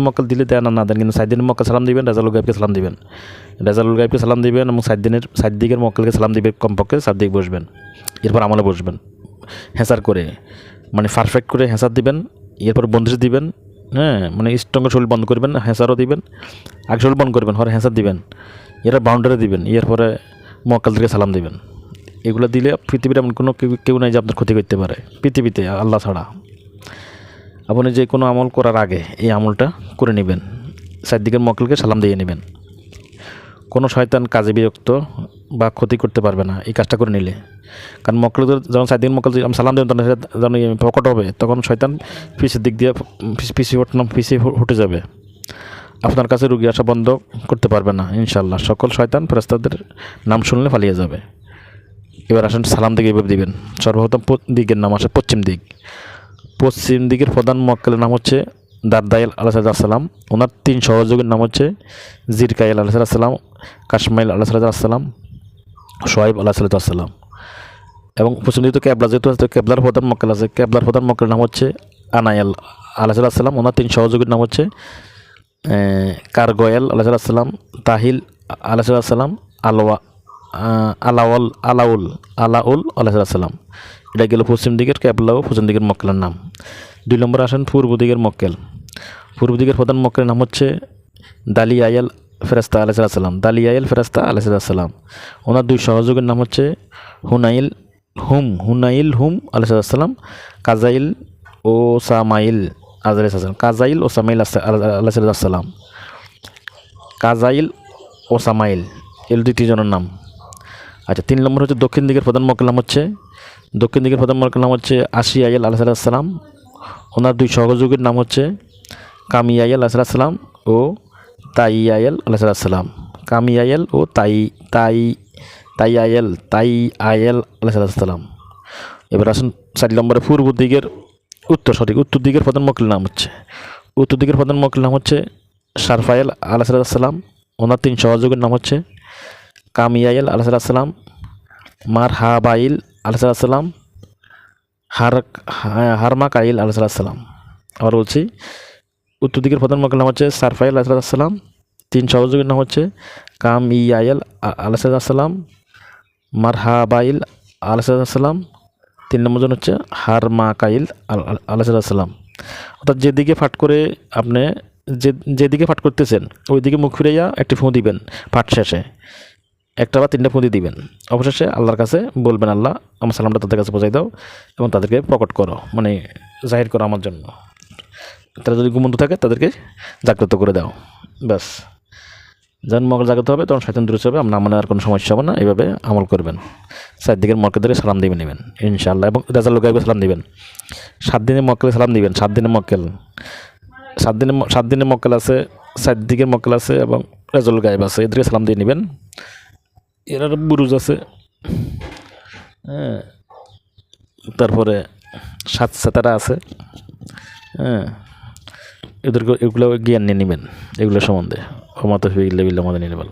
মক্কেল দিলে দেয় না দেন। কিন্তু সাত দিনের মক্কেল সালাম দিবেন, রেজালুল গাইবকে সালাম দিবেন। রেজালুল গাইবকে সালাম দিবেন এবং সাত দিনের সাত দিকের মক্কেলকে সালাম দিবে কমপক্ষে সাত দিক বসবেন। এরপর আমলে বসবেন। হেঁচার করে মানে পারফেক্ট করে হেঁচার দিবেন। এরপর বন্দিশ দিবেন হ্যাঁ মানে স্ট্রঙ্গ শরীর বন্ধ করবেন, হেঁচারও দিবেন। আগে শরীর বন্ধ করবেন হরে হেঁচার দিবেন। এরা বাউন্ডারি দিবেন, এরপরে মক্কেলদেরকে সালাম দিবেন। এগুলো দিলে পৃথিবীর এমন কোনো কেউ কেউ নাই যে আপনার ক্ষতি করতে পারে। পৃথিবীতে, আল্লাহ ছাড়া। আপনি যে কোনো আমল করার আগে এই আমলটা করে নেবেন। চারদিকের মক্কেলকে সালাম দিয়ে নেবেন। কোনো শয়তান কাজে বিরক্ত বা ক্ষতি করতে পারবে না এই কাজটা করে নিলে। কারণ মক্কেলদের যখন চারদিন মক্কেল আমি সালাম দেবেন তখন প্রকট হবে, তখন শয়তান পিছের দিক দিয়ে উঠলাম পিছিয়ে উঠে যাবে। আপনার কাছে রুগী আসা বন্ধ করতে পারবে না ইনশাল্লাহ সকল শয়তান ফেরেস্তাদের নাম শুনলে পালিয়ে যাবে। এবার আসেন সালাম দিকে এভাবে দিবেন। সর্বপ্রথম দিকের নাম আসে পশ্চিম দিক। পশ্চিম দিকের প্রধান মক্কেলের নাম হচ্ছে দারদাইল আলাহাম ওনার তিন সহযোগীর নাম হচ্ছে জিরকাইল আলাহাম কাশমাইল আলাহাম সোহাইব আলাহাম এবং পশ্চিম দিকে ক্যাবলা যেহেতু আছে ক্যাবলার প্রধান মক্কেল আছে। ক্যাবলার প্রধান মক্কেলের নাম হচ্ছে আনায়াল আলাহাম ওনার তিন সহযোগীর নাম হচ্ছে কারগয়াল আলাহাম তাহিল আলাহাম আলোয়া আলাওয়াল, আলাউল আলাউল আলাহাম এটা গেল পশ্চিম দিকের ক্যাবলা ও পশ্চিম দিকের মক্কেলের নাম। দুই নম্বর আসেন পূর্ব দিকের মক্কেল। পূর্ব দিকের প্রধান মক্কেলের নাম হচ্ছে দালি আয়াল ফেরাস্তা আলাইসাল্লাম দালি আয়াল ফেরাস্তা আলাইসাল্লাম ওনার দুই সহযোগের নাম হচ্ছে হুনাইল হুম হুনাইল হুম আলাইসাল্লাম কাজাইল ও সামাইল আজরাইসাল্লাম কাজাইল ও সামাইল আলাইসাল্লাম কাজাইল ও সামাইল এল দুই তিনজনের নাম। আচ্ছা তিন নম্বর হচ্ছে দক্ষিণ দিকের প্রধান মক্কেল নাম হচ্ছে, দক্ষিণ দিকের প্রধান মক্কেল নাম হচ্ছে আশি আইয়াল আলাহাম ওনার দুই সহযোগীর নাম হচ্ছে কামি আইয়াল আলাহাম ও তাই আয়াল আলাহাম কামি আয়াল ও তাই তাই তাই আয়াল তাই আয়াল আলাহাম এবার আসুন চার নম্বরে, পূর্ব দিকের উত্তর, সঠিক উত্তর দিকের প্রধান মক্কেল নাম হচ্ছে, উত্তর দিকের প্রধান মক্কেল নাম হচ্ছে শারফায়েল আলাহাম ওনার তিন সহযোগীর নাম হচ্ছে কামিয়াইল আলাহাম মার হাবাইল আলাহাম হার হারমা কাইল আলাহাম আবার বলছি, উত্তর দিকের প্রধান মক্কেল নাম হচ্ছে সারফাইল আলাহাম তিন সহযোগীর নাম হচ্ছে কাম ইয়াইল আলাহাম মার হাবাইল আলাহাম তিন নম্বর জন হচ্ছে হারমা কাইল আলাহাম অর্থাৎ যেদিকে ফাট করে আপনি যে, যেদিকে ফাট করতেছেন ওই দিকে মুখ ফিরাইয়া একটি ফোঁ দিবেন, ফাট শেষে। একটা বা তিনটা ফুঁদি দিবেন। অবশেষে আল্লাহর কাছে বলবেন, আল্লাহ, আমার সালামটা তাদের কাছে পৌঁছাই দাও এবং তাদেরকে প্রকট করো মানে জাহির করো আমার জন্য। তারা যদি ঘুমন্ত থাকে, তাদেরকে জাগ্রত করে দাও। ব্যাস। যখন মগল জাগ্রত হবে, তখন শয়তান দূরে হবে। আপনার মনে আর কোনো সমস্যা হবে না। এইভাবে আমল করবেন। সাত দিকের চারদিকের মক্কেলদেরকে সালাম দিবেন নেবেন, ইনশাআল্লাহ। এবং রাজার লোকাইকে সালাম দিবেন। সাত দিনের মক্কেলে সালাম দিবেন, সাত দিনের মক্কেল। সাত দিনের সাত দিনের মক্কেল আছে সাত দিকের মক্কেল আছে এবং রেজল গায়েব আছে। এদেরকে সালাম দিয়ে নেবেন। এর আর বুরুজ আছে। হ্যাঁ। তারপরে সাত সাতারা আছে। হ্যাঁ। এদেরকে এগুলো জ্ঞান নিয়ে নেবেন। এগুলো সম্বন্ধে। ক্ষমতা ফিরলে বিল্লা আমাদের নিয়ে নেবেন